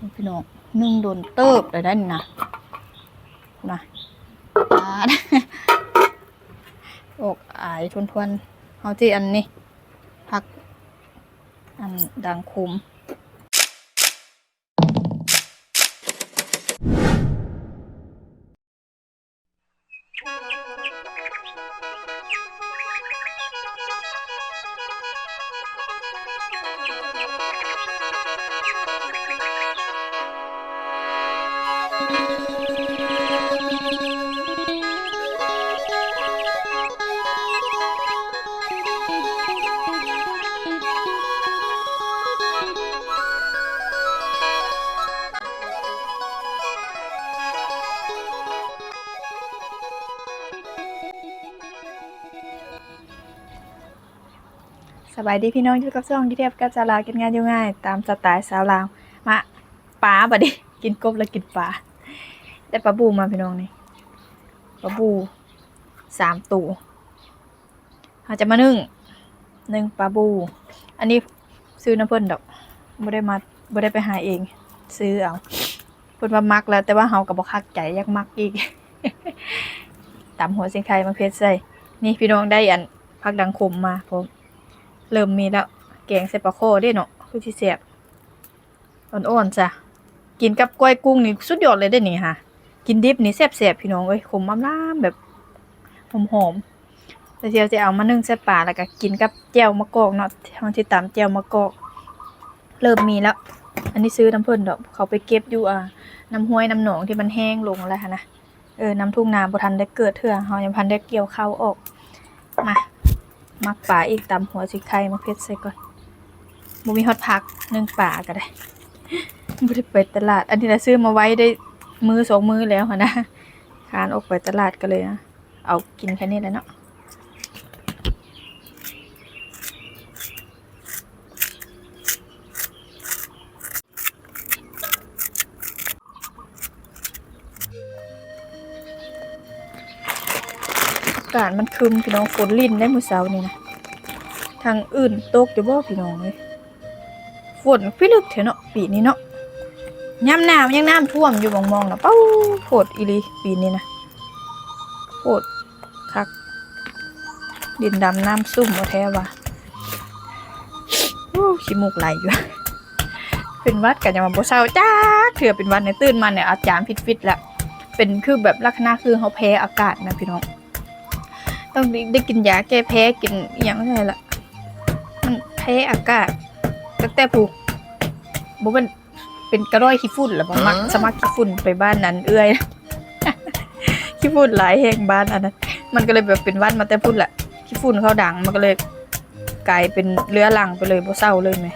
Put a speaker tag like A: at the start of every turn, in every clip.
A: นี่พี่น้องนึ่งโดนเติบได้ได้นี่นะนะอกอายทวนทวนๆเอาที่อันนี้พัก อันดังคุม สบายดีพี่น้องอยู่กับช่องที่เทียบกับจารากินงานอยู่ง่าย ตามสไตล์สาวลาวมาปลาบดดิกินกบแล้วกินปลา ได้ปลาบูมาพี่น้องนี่ปลาบูสามตัวเราจะมานึ่งนึ่งปลาบู อันนี้ซื้อน้ำเพิ่นดอกไม่ได้มาไม่ได้ไปหาเอง ซื้อเอาเพิ่นว่ามักแล้ว แต่ว่าเฮากับบ่คักใจยากมักอีกตำหัวสิงไข่มาเพชรใส่นี่พี่น้องได้อันพักดังคมมาผมเริ่มมีแล้วแกงใส่ปลาโคได้เนาะคือที่เสียบอ่อนๆจ้ะกินกับกล้วยกุ้งนี่สุดยอดเลยได้นี่ค่ะ กินดิบนี่แซ่บๆพี่น้องเอ้ยขมมล้ำๆแบบหอมๆแล้วเดี๋ยวจะเอามานึ่งใส่ปลาแล้วก็กินกับแจ่วมะกอกเนาะทางที่ตามแจ่วมะกอก เริ่มมีแล้ว อันนี้ซื้อน้ำเพิ่นดอก เขาไปเก็บอยู่อ่าน้ำห้วยน้ำหนองที่มันแห้งลงแล้วนะเออน้ำทุ่งนาบ่ทันได้เกิดเถื่อเฮายังพันได้เกี่ยวข้าวออกมามักป่าอีกตำหัวสิไข่มาเพชรใส่ก่อนบ่มีฮอตพักนึ่งป่าก็ได้บ่ได้ไปตลาด อันนี้นะซื้อมาไว้ได้ มือสองมือแล้วหะนะคานออกไปตลาดก็เลยนะเอากินแค่นี้แหล้วเนาะอากาศมันคึมพี่น้องฝนลิ่นได้มือเช้านี่นะทางอื่นตกอยู่บ่พี่น้องเลยฝนพิลึกเถอะเนาะปีนี้เนาะ ย่ำน้ำยังน้ำท่วมอยู่มองๆนะเป้าโพดอีลีปีนี้นะโพดคัก ดินดำน้ำซุ่มมาแท้ว่ะโอ้ขี้มูกไหลอยู่ เป็นวัดกันยังมาบ่เศร้าจ้าเถื่อเป็นวัดในตื่นมาเนี่ยอาจารย์ฟิตแล้วเป็นคือแบบลักษณะคือเขาแพ้อากาศนะพี่น้องต้องได้ได้กินยาแก้แพ้กินอย่างไรล่ะมันแพ้อากาศตั้งแต่ผูกบ่เป็น เป็นกระร้อยขี้ฝุ่นแล้วบ่มักสมัครขี้ฝุ่นไปบ้านนั้นเอื้อยขี้ฝุ่นหลายแห่งบ้านอันนั้นมันก็เลยแบบเป็นหวันมาแต่พุ่นแหละขี้ฝุ่นเขาดังมันก็เลยกลายเป็นเรื้อรังไปเลยบ่เศร้าเลยไหม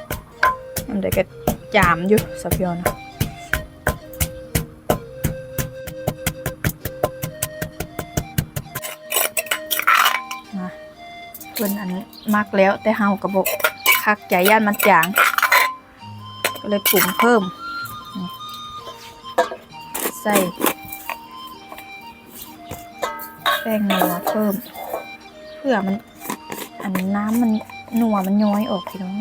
A: มันได้ก็จามอยู่สับยอนนะมาเพิ่นอันมักแล้วแต่เฮาก็บ่คักใจย่านมันจาง ก็เลยปรุงเพิ่มนี่ ใส่แป้งนัวเพิ่ม เพื่อมัน อันน้ำมันนัวมันย้อยออกพี่น้อง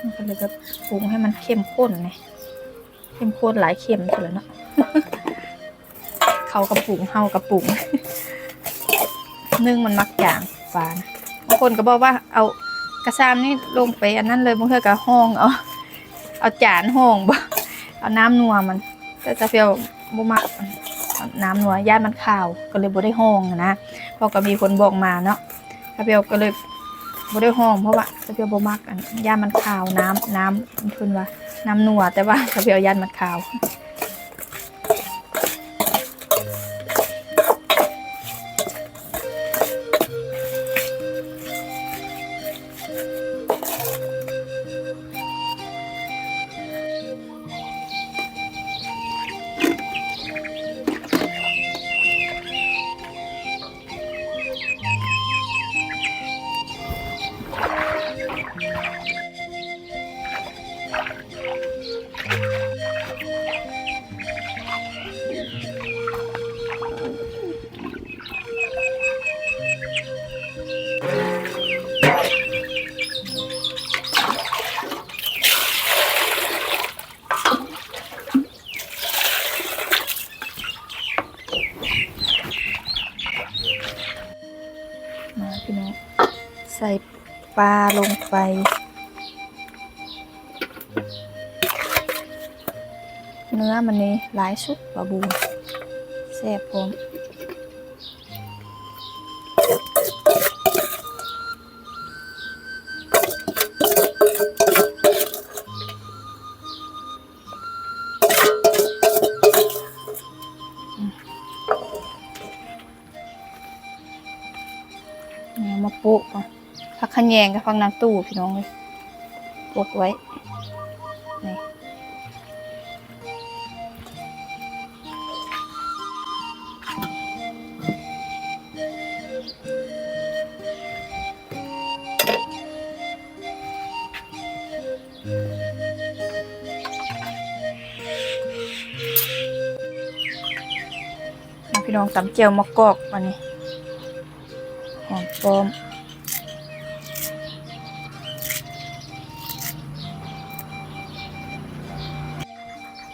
A: มันก็เลยแบบปรุงให้มันเข้มข้นไงเข้มข้นหลายเค็มเถอะเนาะเขากระปุงเฮากระปุงนึ่งมันมักจางฝานะบางคนก็บอกว่าเอากระซามนี่ลงไปอันนั้นเลยบางเทื่อก็ห้องเอาเอาจานห้องบ่ เอาน้ำนัวมัน แต่จะเฟียวบ่มักเอาน้ำนัวย่านมันขาวก็เลยบ่ได้ห้องนะเพราะก็มีคนบอกมาเนาะกระเฟียวก็เลยบ่ได้ห้องเพราะว่าจะเฟียวบ่มักอันย่านมันขาวน้ำน้ำมันเพิ่นว่าน้ำนัวแต่ว่ากระเฟียวย่านมันขาว ส่ปลาลงไป เนื้อมันนี่หลายชุดปลาบูแซ่บพร้อม แยงกับพักน้ำตู้พี่น้องเลยโปะไว้นี่พี่น้องตำเจียวมะกอกวันนี้หอมปลอม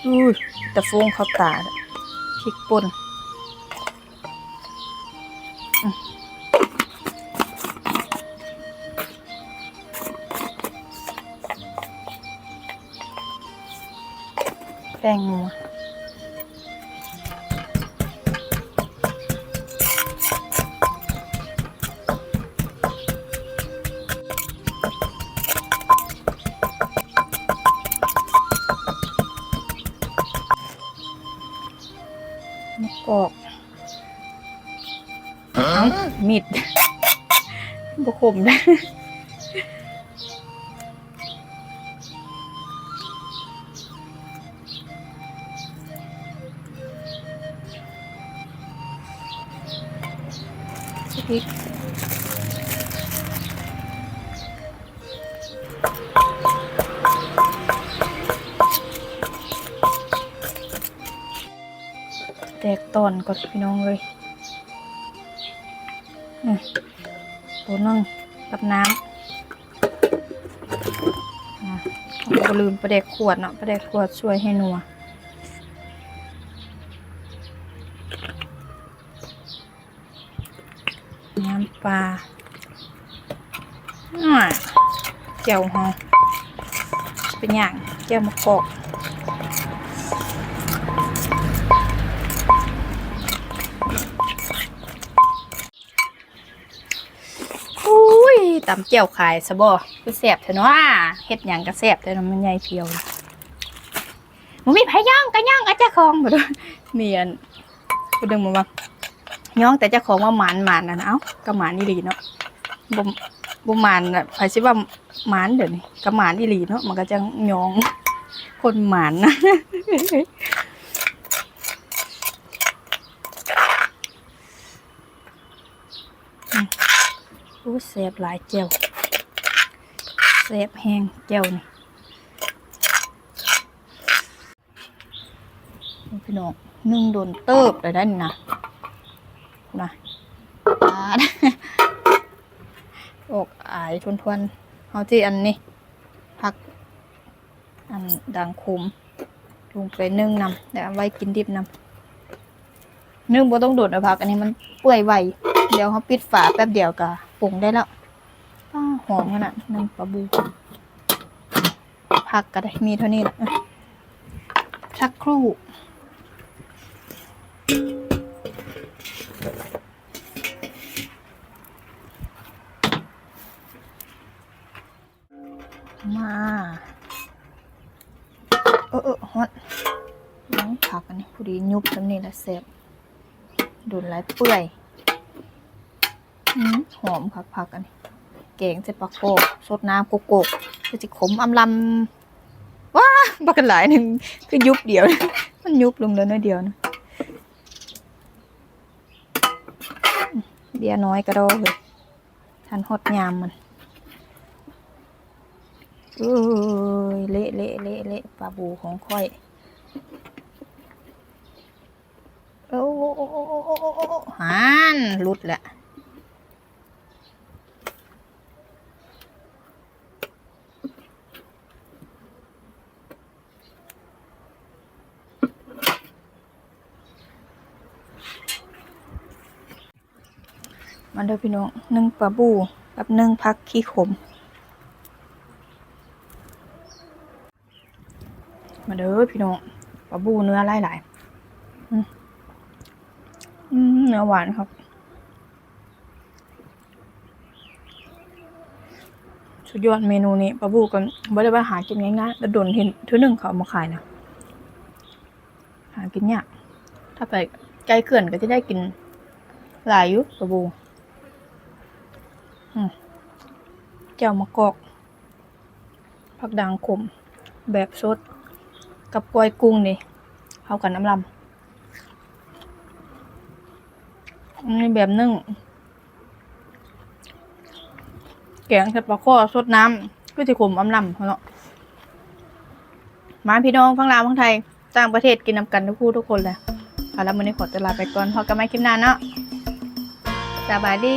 A: อุ้ยตะฟงข้าวตาพริกป่นแป้งนัว อกเอ้ามิดบขมได้พริก กตอนก่อนพี่น้องเลยอืมตัวนึ่งกับน้ำอะเราก็ลืมประเด็กขวดเนาะประเด็กขวดช่วยให้นัวน้ำปลาอ่าเจียวฮอเป็นอย่างเจียวมะกอก ตำเจียวขายซะบ่คือแซ่บเถอะเนาะเฮ็ดหยังก็แซ่บแต่น้ำมันใหญ่เพียวมันมีไผย่างก็ย่างอาจจะของบ่ด้วยเมียนพูดเรื่องมาว่าย่องแต่เจ้าของว่าหมานหมานนะนเอ้าก็หมานอีหลีเนาะบ่บ่หมานน่ะไผสิว่าหมานเดี๋ยวนี้ก็หมานอีหลีเนาะมันก็จะย่องคนหมานนะ โอ้แซ่บหลายเจียวแซ่บแห้งเจียวนี่พี่น้องนึ่งโดนเติบเลยได้นะนะอกอายทวนทวนๆเขาที่อันนี้ผัก อันดังคุมลงไปนึ่งนำแต่เอาไว้กินดิบนำนึ่งบ่ต้องโดดนะผัก อันนี้มันเปื่อยไวเดี๋ยวเขาปิดฝาแป๊บเดียวก็ ปรุงได้แล้วอ้าหอมขนาดน้ำปลาบูผักก็ได้มีเท่านี้แหละสักครู่มาเออเออฮอตน้องผักอันนี้พอดียุบสำนี่ละเสบโดนไหลายเปื่อย หอมคักพักอันนี้แกงใส่ปลาโกกสดน้ำโกโกกก็จิขมอำลำว้าบักกันหลายหนึ่งคือยุบเดียว มันยุบลงเลยน้อยเดียวนะเบียน้อยกระโดดเลยทันหดยามมันเอ้ยเละเละเละเละปลาบูของค่อยโอ้โอ้หันลุดแหละ มาเด้อพี่น้องนึ่งปลาบูกับนึ่งพักขี้ขม มาเด้อพี่น้องปลาบูเนื้อไล่ยหลายเนื้อหวานครับ สุดยอดเมนูนี้ปลาบูกันบ่ได้ไปหากินง่ายๆแล้วดนเห็นทีหนึ่งเขามาขายนะ หากินยากถ้าไป ไกลเขื่อนก็จะได้กินหลายอยู่ปลาบูเจ้ามะกอก ผักด่างขม แบบสด กับกล้วยกุ้งนี่เข้ากันน้ำลำอันนี้แบบนึ่ง แกงใส่ปลาข้อสดน้ำก็จะขมอำลำเขาเนาะมาพี่น้องฟังลาวฟังไทยต่างประเทศกินนำกันทุกคู่ทุกคนเลย เอาแล้ววันนี้ขอตัวลาไปก่อนพอกันใหม่คลิปหน้าเนาะสบายดี